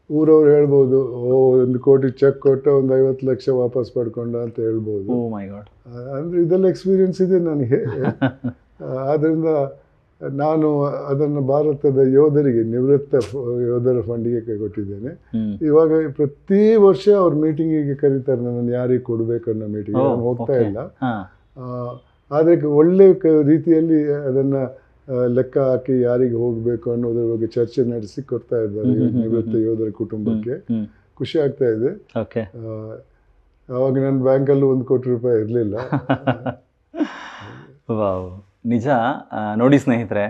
ಊರವ್ರು ಹೇಳ್ಬೋದು ಓ ಒಂದು ಕೋಟಿ ಚೆಕ್ ಕೊಟ್ಟು ಒಂದು ಐವತ್ತು ಲಕ್ಷ ವಾಪಸ್ ಪಡ್ಕೊಂಡ ಅಂತ ಹೇಳ್ಬೋದು. ಗಾಡ್ ಅಂದರೆ ಇದೆಲ್ಲ ಎಕ್ಸ್ಪೀರಿಯನ್ಸ್ ಇದೆ ನನಗೆ. ಆದ್ದರಿಂದ ನಾನು ಅದನ್ನು ಭಾರತದ ಯೋಧರಿಗೆ ನಿವೃತ್ತ ಯೋಧರ ಫಂಡಿಗೆ ಕೊಟ್ಟಿದ್ದೇನೆ ಇವಾಗ ಪ್ರತಿ ವರ್ಷ ಅವ್ರ ಮೀಟಿಂಗಿಗೆ ಕರೀತಾರೆ ನನ್ನನ್ನು ಯಾರಿಗೆ ಕೊಡಬೇಕು ಅನ್ನೋ ಮೀಟಿಂಗ್ ಓ, ನಾನು ಹೋಗ್ತಾ ಇಲ್ಲ. ಆದರೆ ಒಳ್ಳೆ ಕ ರೀತಿಯಲ್ಲಿ ಅದನ್ನು ಲೆಕ್ಕ ಹಾಕಿ ಯಾರಿಗೆ ಹೋಗಬೇಕು ಅನ್ನೋದ್ರ ಬಗ್ಗೆ ಚರ್ಚೆ ನಡೆಸಿ ಕೊಡ್ತಾ ಇದ್ದಾರೆ ನಿವೃತ್ತ ಯೋಧರ ಕುಟುಂಬಕ್ಕೆ. ಖುಷಿ ಆಗ್ತಾ ಇದೆ. ಆವಾಗ ನನ್ನ ಬ್ಯಾಂಕಲ್ಲೂ ಒಂದು ಕೋಟಿ ರೂಪಾಯಿ ಇರಲಿಲ್ಲ. ವಾವ್. ನಿಜ. ನೋಡಿ ಸ್ನೇಹಿತರೆ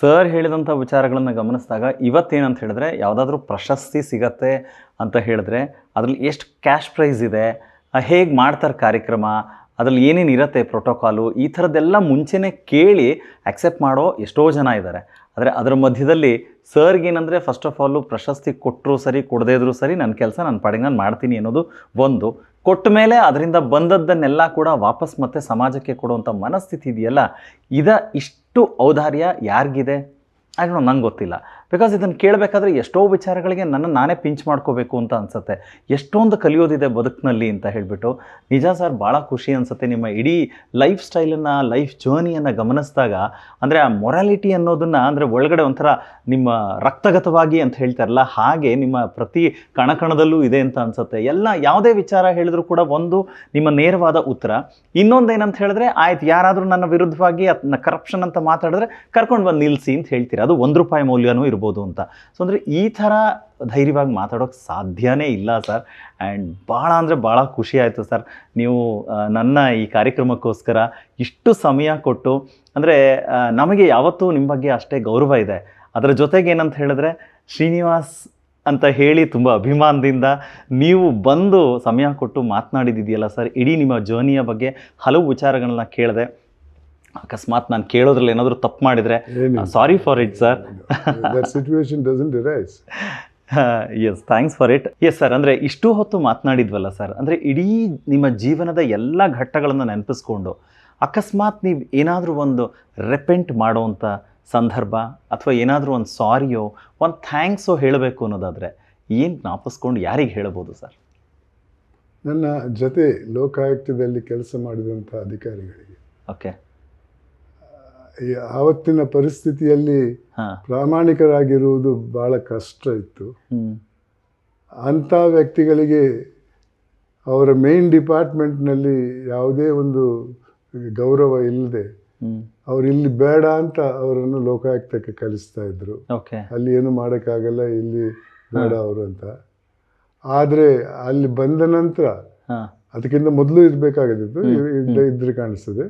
ಸರ್ ಹೇಳಿದಂಥ ವಿಚಾರಗಳನ್ನು ಗಮನಿಸಿದಾಗ ಇವತ್ತೇನಂತ ಹೇಳಿದ್ರೆ ಯಾವುದಾದ್ರೂ ಪ್ರಶಸ್ತಿ ಸಿಗತ್ತೆ ಅಂತ ಹೇಳಿದ್ರೆ ಅದರಲ್ಲಿ ಎಷ್ಟು ಕ್ಯಾಶ್ ಪ್ರೈಸ್ ಇದೆ ಹೇಗೆ ಮಾಡ್ತಾರೆ ಕಾರ್ಯಕ್ರಮ ಅದರಲ್ಲಿ ಏನೇನು ಇರುತ್ತೆ ಪ್ರೋಟೋಕಾಲು ಈ ಥರದ್ದೆಲ್ಲ ಮುಂಚೆನೇ ಕೇಳಿ ಅಕ್ಸೆಪ್ಟ್ ಮಾಡೋ ಎಷ್ಟೋ ಜನ ಇದ್ದಾರೆ ಆದರೆ ಅದರ ಮಧ್ಯದಲ್ಲಿ ಸರ್ಗೇನಂದರೆ ಫಸ್ಟ್ ಆಫ್ ಆಲು ಪ್ರಶಸ್ತಿ ಕೊಟ್ಟರು ಸರಿ, ಕೊಡದೇ ಇದ್ರೂ ಸರಿ ನನ್ನ ಕೆಲಸ ನನ್ನ ಪಾಡಿಗೆ ನಾನು ಮಾಡ್ತೀನಿ ಅನ್ನೋದು ಒಂದು. ಕೊಟ್ಟ ಮೇಲೆ ಅದರಿಂದ ಬಂದದ್ದನ್ನೆಲ್ಲ ಕೂಡ ವಾಪಸ್ ಮತ್ತೆ ಸಮಾಜಕ್ಕೆ ಕೊಡುವಂಥ ಮನಸ್ಥಿತಿ ಇದೆಯಲ್ಲ, ಇದ ಇಷ್ಟು ಔದಾರ್ಯ ಯಾರಿಗಿದೆ? ನೋ ನಂಗೆ ಗೊತ್ತಿಲ್ಲ. ಬಿಕಾಸ್ ಇದನ್ನು ಕೇಳಬೇಕಾದ್ರೆ ಎಷ್ಟೋ ವಿಚಾರಗಳಿಗೆ ನನ್ನ ನಾನೇ ಪಿಂಚ್ ಮಾಡ್ಕೋಬೇಕು ಅಂತ ಅನ್ಸುತ್ತೆ. ಎಷ್ಟೊಂದು ಕಲಿಯೋದಿದೆ ಬದುಕಿನಲ್ಲಿ ಅಂತ ಹೇಳಿಬಿಟ್ಟು, ನಿಜ ಸರ್, ಭಾಳ ಖುಷಿ ಅನಿಸುತ್ತೆ ನಿಮ್ಮ ಇಡೀ ಲೈಫ್ ಸ್ಟೈಲನ್ನು ಲೈಫ್ ಜರ್ನಿಯನ್ನು ಗಮನಿಸಿದಾಗ, ಅಂದರೆ ಆ ಮೊರಾಲಿಟಿ ಅನ್ನೋದನ್ನು, ಅಂದರೆ ಒಳಗಡೆ ಒಂಥರ ನಿಮ್ಮ ರಕ್ತಗತವಾಗಿ ಅಂತ ಹೇಳ್ತಾರಲ್ಲ, ಹಾಗೆ ನಿಮ್ಮ ಪ್ರತಿ ಕಣಕಣದಲ್ಲೂ ಇದೆ ಅಂತ ಅನ್ಸುತ್ತೆ. ಎಲ್ಲ ಯಾವುದೇ ವಿಚಾರ ಹೇಳಿದ್ರು ಕೂಡ ಒಂದು ನಿಮ್ಮ ನೇರವಾದ ಉತ್ತರ. ಇನ್ನೊಂದು ಏನಂತ ಹೇಳಿದ್ರೆ, ಆಯ್ತು, ಯಾರಾದರೂ ನನ್ನ ವಿರುದ್ಧವಾಗಿ ಅದನ್ನ ಕರಪ್ಷನ್ ಅಂತ ಮಾತಾಡಿದ್ರೆ ಕರ್ಕೊಂಡು ಬಂದು ನಿಲ್ಲಿಸಿ ಅಂತ ಹೇಳ್ತೀರಾ. ಅದು ಒಂದು ರೂಪಾಯಿ ಮೌಲ್ಯನೂ ಇರ್ಬೋದು ಅಂತ. ಸೊ ಅಂದರೆ ಈ ಥರ ಧೈರ್ಯವಾಗಿ ಮಾತಾಡೋಕ್ಕೆ ಸಾಧ್ಯವೇ ಇಲ್ಲ, ಸರ್. ಆ್ಯಂಡ್ ಭಾಳ ಅಂದರೆ ಭಾಳ ಖುಷಿ ಆಯಿತು, ಸರ್. ನೀವು ನನ್ನ ಈ ಕಾರ್ಯಕ್ರಮಕ್ಕೋಸ್ಕರ ಇಷ್ಟು ಸಮಯ ಕೊಟ್ಟು, ಅಂದರೆ ನಮಗೆ ಯಾವತ್ತೂ ನಿಮ್ಮ ಬಗ್ಗೆ ಅಷ್ಟೇ ಗೌರವ ಇದೆ. ಅದರ ಜೊತೆಗೆ ಏನಂತ ಹೇಳಿದ್ರೆ, ಶ್ರೀನಿವಾಸ್ ಅಂತ ಹೇಳಿ ತುಂಬ ಅಭಿಮಾನದಿಂದ ನೀವು ಬಂದು ಸಮಯ ಕೊಟ್ಟು ಮಾತನಾಡಿದಿದೆಯಲ್ಲ ಸರ್. ಇಡೀ ನಿಮ್ಮ ಜರ್ನಿಯ ಬಗ್ಗೆ ಹಲವು ವಿಚಾರಗಳನ್ನ ಕೇಳಿದೆ. ಅಕಸ್ಮಾತ್ ನಾನು ಕೇಳೋದ್ರಲ್ಲಿ ಏನಾದರೂ ತಪ್ಪು ಮಾಡಿದರೆ sorry for it sir situation doesn't arise yes thanks for it yes sir ಅಂದರೆ ಇಷ್ಟು ಹೊತ್ತು ಮಾತನಾಡಿದ್ವಲ್ಲ ಸರ್ ಅಂದರೆ ಇಡೀ ನಿಮ್ಮ ಜೀವನದ ಎಲ್ಲ ಘಟ್ಟಗಳನ್ನು ನೆನಪಿಸ್ಕೊಂಡು ಅಕಸ್ಮಾತ್ ನೀವು ಏನಾದರೂ ಒಂದು ರೆಪೆಂಟ್ ಮಾಡೋವಂಥ ಸಂದರ್ಭ ಅಥವಾ ಏನಾದರೂ ಒಂದು ಸಾರಿಯೋ ಒಂದು ಥ್ಯಾಂಕ್ಸೋ ಹೇಳಬೇಕು ಅನ್ನೋದಾದರೆ ಏನು ಜ್ಞಾಪಿಸ್ಕೊಂಡು ಯಾರಿಗೆ ಹೇಳ್ಬೋದು ಸರ್ ನನ್ನ ಜೊತೆ ಲೋಕಾಯುಕ್ತದಲ್ಲಿ ಕೆಲಸ ಮಾಡಿದಂಥ ಅಧಿಕಾರಿಗಳಿಗೆ. ಓಕೆ ಆವತ್ತಿನ ಪರಿಸ್ಥಿತಿಯಲ್ಲಿ ಪ್ರಾಮಾಣಿಕರಾಗಿರುವುದು ಬಹಳ ಕಷ್ಟ ಇತ್ತು. ಅಂತ ಅಂಥ ವ್ಯಕ್ತಿಗಳಿಗೆ ಅವರ ಮೇನ್ ಡಿಪಾರ್ಟ್ಮೆಂಟ್ನಲ್ಲಿ ಯಾವುದೇ ಒಂದು ಗೌರವ ಇಲ್ಲದೆ ಅವ್ರು ಇಲ್ಲಿ ಬೇಡ ಅಂತ ಅವರನ್ನು ಲೋಕಾಯುಕ್ತಕ್ಕೆ ಕಲಿಸ್ತಾ ಇದ್ರು. ಅಲ್ಲಿ ಏನು ಮಾಡೋಕ್ಕಾಗಲ್ಲ ಇಲ್ಲಿ ಬೇಡ ಅವರು ಅಂತ. ಆದರೆ ಅಲ್ಲಿ ಬಂದ ನಂತರ ಅದಕ್ಕಿಂತ ಮೊದಲು ಇರಬೇಕಾಗದಿತ್ತು. ಇದ್ರೆ ಕಾಣಿಸ್ತದೆ.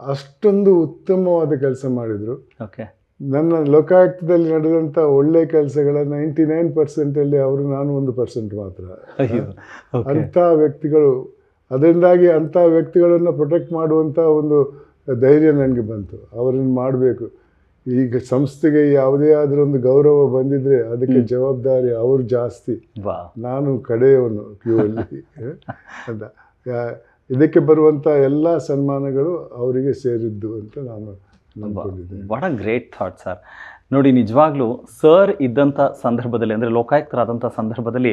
ಅಷ್ಟೊಂದು ಉತ್ತಮವಾದ ಕೆಲಸ ಮಾಡಿದರು. ಓಕೆ ನನ್ನ ಲೋಕಾಯುಕ್ತದಲ್ಲಿ ನಡೆದಂಥ ಒಳ್ಳೆ ಕೆಲಸಗಳ ನೈಂಟಿ ನೈನ್ ಪರ್ಸೆಂಟಲ್ಲಿ ಅವರು ನಾನು ಒಂದು ಪರ್ಸೆಂಟ್ ಮಾತ್ರ. ಅಂಥ ವ್ಯಕ್ತಿಗಳು ಅದರಿಂದಾಗಿ ಅಂಥ ವ್ಯಕ್ತಿಗಳನ್ನು ಪ್ರೊಟೆಕ್ಟ್ ಮಾಡುವಂಥ ಒಂದು ಧೈರ್ಯ ನನಗೆ ಬಂತು. ಅವರನ್ನು ಮಾಡಬೇಕು. ಈಗ ಸಂಸ್ಥೆಗೆ ಯಾವುದೇ ಆದರೂ ಒಂದು ಗೌರವ ಬಂದಿದ್ರೆ ಅದಕ್ಕೆ ಜವಾಬ್ದಾರಿ ಅವರು ಜಾಸ್ತಿ. ನಾನು ಕಡೆಯವನು ಕ್ಯೂ ಅಲ್ಲಿ ಅಂತ ಇದಕ್ಕೆ ಬರುವಂಥ ಎಲ್ಲ ಸನ್ಮಾನಗಳು ಅವರಿಗೆ ಸೇರಿದ್ದು ಅಂತ ನಾನು ಬಹಳ ವಾಟ್ ಗ್ರೇಟ್ ಥಾಟ್ ಸರ್ ನೋಡಿ ನಿಜವಾಗ್ಲೂ ಸರ್ ಇದ್ದಂಥ ಸಂದರ್ಭದಲ್ಲಿ ಅಂದರೆ ಲೋಕಾಯುಕ್ತರಾದಂಥ ಸಂದರ್ಭದಲ್ಲಿ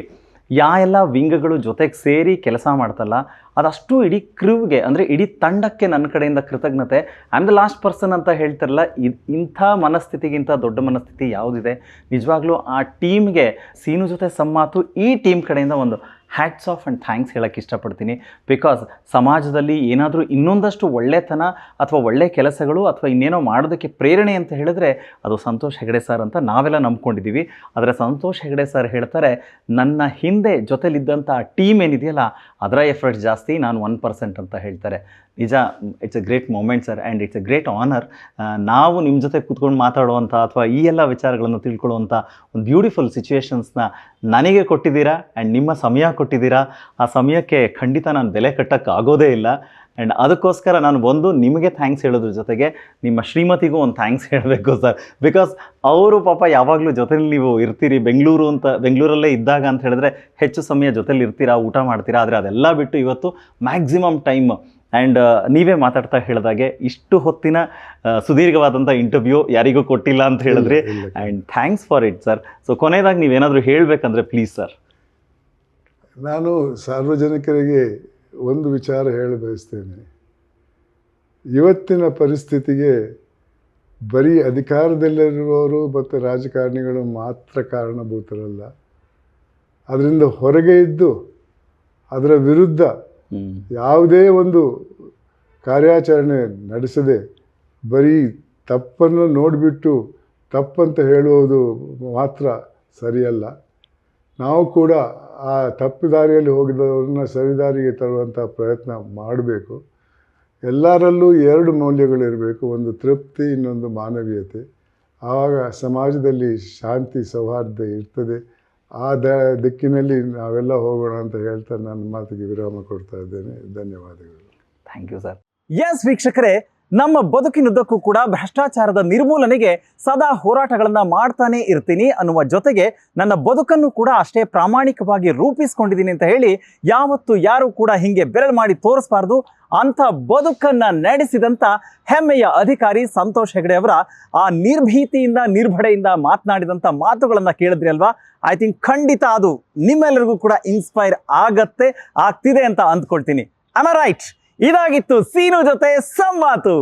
ಯಾ ಎಲ್ಲ ವಿಂಗಗಳು ಜೊತೆಗೆ ಸೇರಿ ಕೆಲಸ ಮಾಡ್ತಲ್ಲ ಅದಷ್ಟು ಇಡೀ ಕ್ರೂವ್ಗೆ ಅಂದರೆ ಇಡೀ ತಂಡಕ್ಕೆ ನನ್ನ ಕಡೆಯಿಂದ ಕೃತಜ್ಞತೆ. I am the last person ಅಂತ ಹೇಳ್ತಾರಲ್ಲ ಇದ್ ಇಂಥ ಮನಸ್ಥಿತಿಗಿಂತ ದೊಡ್ಡ ಮನಸ್ಥಿತಿ ಯಾವುದಿದೆ? ನಿಜವಾಗ್ಲೂ ಆ ಟೀಮ್ಗೆ ಸೀನು ಜೊತೆ ಸಮ್ಮಾತು ಈ ಟೀಮ್ ಕಡೆಯಿಂದ ಒಂದು ಹ್ಯಾಟ್ಸ್ ಆಫ್ ಆ್ಯಂಡ್ ಥ್ಯಾಂಕ್ಸ್ ಹೇಳೋಕ್ಕೆ ಇಷ್ಟಪಡ್ತೀನಿ. ಬಿಕಾಸ್ ಸಮಾಜದಲ್ಲಿ ಏನಾದರೂ ಇನ್ನೊಂದಷ್ಟು ಒಳ್ಳೆತನ ಅಥವಾ ಒಳ್ಳೆ ಕೆಲಸಗಳು ಅಥವಾ ಇನ್ನೇನೋ ಮಾಡೋದಕ್ಕೆ ಪ್ರೇರಣೆ ಅಂತ ಹೇಳಿದ್ರೆ ಅದು ಸಂತೋಷ್ ಹೆಗಡೆ ಸರ್ ಅಂತ ನಾವೆಲ್ಲ ನಂಬ್ಕೊಂಡಿದ್ದೀವಿ. ಆದರೆ ಸಂತೋಷ್ ಹೆಗಡೆ ಸರ್ ಹೇಳ್ತಾರೆ, ನನ್ನ ಹಿಂದೆ ಜೊತೆಲಿದ್ದಂಥ ಟೀಮ್ ಏನಿದೆಯಲ್ಲ, ಅದರ ಎಫರ್ಟ್ಸ್ ಜಾಸ್ತಿ, ನಾನು ಒನ್ ಪರ್ಸೆಂಟ್ ಅಂತ ಹೇಳ್ತಾರೆ. ನಿಜ it's a great moment sir and it's a great honour ನಾವು ನಿಮ್ಮ ಜೊತೆ ಕೂತ್ಕೊಂಡು ಮಾತಾಡುವಂಥ ಅಥವಾ ಈ ಎಲ್ಲ ವಿಚಾರಗಳನ್ನು ತಿಳ್ಕೊಳ್ಳುವಂಥ ಒಂದು ಬ್ಯೂಟಿಫುಲ್ ಸಿಚುವೇಶನ್ಸ್ನ ನನಗೆ ಕೊಟ್ಟಿದ್ದೀರಾ? ಆ್ಯಂಡ್ ನಿಮ್ಮ ಸಮಯ ಕೊಟ್ಟಿದ್ದೀರಾ? ಆ ಸಮಯಕ್ಕೆ ಖಂಡಿತ ನಾನು ಬೆಲೆ ಕಟ್ಟಕ್ಕೆ ಆಗೋದೇ ಇಲ್ಲ. ಆ್ಯಂಡ್ ಅದಕ್ಕೋಸ್ಕರ ನಾನು ಒಂದು ನಿಮಗೆ ಥ್ಯಾಂಕ್ಸ್ ಹೇಳೋದ್ರ ಜೊತೆಗೆ ನಿಮ್ಮ ಶ್ರೀಮತಿಗೂ ಒಂದು ಥ್ಯಾಂಕ್ಸ್ ಹೇಳಬೇಕು ಸರ್. ಬಿಕಾಸ್ ಅವರು ಪಾಪ ಯಾವಾಗಲೂ ಜೊತೆಲಿ ನೀವು ಇರ್ತೀರಿ. ಬೆಂಗಳೂರು ಅಂತ ಬೆಂಗಳೂರಲ್ಲೇ ಇದ್ದಾಗ ಅಂತ ಹೇಳಿದ್ರೆ ಹೆಚ್ಚು ಸಮಯ ಜೊತೆಲಿ ಇರ್ತೀರಾ ಊಟ ಮಾಡ್ತೀರಾ? ಆದರೆ ಅದೆಲ್ಲ ಬಿಟ್ಟು ಇವತ್ತು ಮ್ಯಾಕ್ಸಿಮಮ್ ಟೈಮ್ ಆ್ಯಂಡ್ ನೀವೇ ಮಾತಾಡ್ತಾ ಹೇಳಿದಾಗೆ ಇಷ್ಟು ಹೊತ್ತಿನ ಸುದೀರ್ಘವಾದಂಥ ಇಂಟರ್ವ್ಯೂ ಯಾರಿಗೂ ಕೊಟ್ಟಿಲ್ಲ ಅಂತ ಹೇಳಿದ್ರಿ. And thanks for it sir so ಕೊನೆಯದಾಗಿ ನೀವೇನಾದರೂ ಹೇಳಬೇಕಂದ್ರೆ ಪ್ಲೀಸ್ ಸರ್ ನಾನು ಸಾರ್ವಜನಿಕರಿಗೆ ಒಂದು ವಿಚಾರ ಹೇಳ ಬಯಸ್ತೇನೆ. ಇವತ್ತಿನ ಪರಿಸ್ಥಿತಿಗೆ ಬರೀ ಅಧಿಕಾರದಲ್ಲಿರುವವರು ಮತ್ತು ರಾಜಕಾರಣಿಗಳು ಮಾತ್ರ ಕಾರಣಭೂತರಲ್ಲ. ಅದರಿಂದ ಹೊರಗೆ ಇದ್ದು ಅದರ ವಿರುದ್ಧ ಯಾವುದೇ ಒಂದು ಕಾರ್ಯಾಚರಣೆ ನಡೆಸದೆ ಬರೀ ತಪ್ಪನ್ನು ನೋಡಿಬಿಟ್ಟು ತಪ್ಪಂತ ಹೇಳುವುದು ಮಾತ್ರ ಸರಿಯಲ್ಲ. ನಾವು ಕೂಡ ಆ ತಪ್ಪು ದಾರಿಯಲ್ಲಿ ಹೋಗಿದ್ದವ್ರನ್ನ ಸರಿದಾರಿಗೆ ತರುವಂಥ ಪ್ರಯತ್ನ ಮಾಡಬೇಕು. ಎಲ್ಲರಲ್ಲೂ ಎರಡು ಮೌಲ್ಯಗಳಿರಬೇಕು, ಒಂದು ತೃಪ್ತಿ, ಇನ್ನೊಂದು ಮಾನವೀಯತೆ. ಆವಾಗ ಸಮಾಜದಲ್ಲಿ ಶಾಂತಿ, ಸೌಹಾರ್ದ ಇರ್ತದೆ. ಆ ದ ದಿಕ್ಕಿನಲ್ಲಿ ನಾವೆಲ್ಲ ಹೋಗೋಣ ಅಂತ ಹೇಳ್ತಾ ನನ್ನ ಮಾತಿಗೆ ವಿರಾಮ ಕೊಡ್ತಾ ಇದ್ದೇನೆ. ಧನ್ಯವಾದಗಳು. Thank you sir. ಎಸ್ ವೀಕ್ಷಕರೇ ನಮ್ಮ ಬದುಕಿನುದ್ದಕ್ಕೂ ಕೂಡ ಭ್ರಷ್ಟಾಚಾರದ ನಿರ್ಮೂಲನೆಗೆ ಸದಾ ಹೋರಾಟಗಳನ್ನು ಮಾಡ್ತಾನೆ ಇರ್ತೀನಿ ಅನ್ನುವ ಜೊತೆಗೆ ನನ್ನ ಬದುಕನ್ನು ಕೂಡ ಅಷ್ಟೇ ಪ್ರಾಮಾಣಿಕವಾಗಿ ರೂಪಿಸ್ಕೊಂಡಿದ್ದೀನಿ ಅಂತ ಹೇಳಿ ಯಾವತ್ತು ಯಾರು ಕೂಡ ಹಿಂಗೆ ಬೆರಳು ಮಾಡಿ ತೋರಿಸಬಾರ್ದು. ಅಂಥ ಬದುಕನ್ನ ನಡೆಸಿದಂಥ ಹೆಮ್ಮೆಯ ಅಧಿಕಾರಿ ಸಂತೋಷ್ ಹೆಗಡೆ ಅವರ ಆ ನಿರ್ಭೀತಿಯಿಂದ, ನಿರ್ಭಡೆಯಿಂದ ಮಾತನಾಡಿದಂಥ ಮಾತುಗಳನ್ನು ಕೇಳಿದ್ರಿ ಅಲ್ವಾ? ಐ ಥಿಂಕ್ ಖಂಡಿತ ಅದು ನಿಮ್ಮೆಲ್ಲರಿಗೂ ಕೂಡ ಇನ್ಸ್ಪೈರ್ ಆಗತ್ತೆ, ಆಗ್ತಿದೆ ಅಂತ ಅಂದ್ಕೊಳ್ತೀನಿ. ಅನ ರೈಟ್ ಇದಾಗಿತ್ತು ಸೀನು ಜೊತೆ ಸಂವಾತು.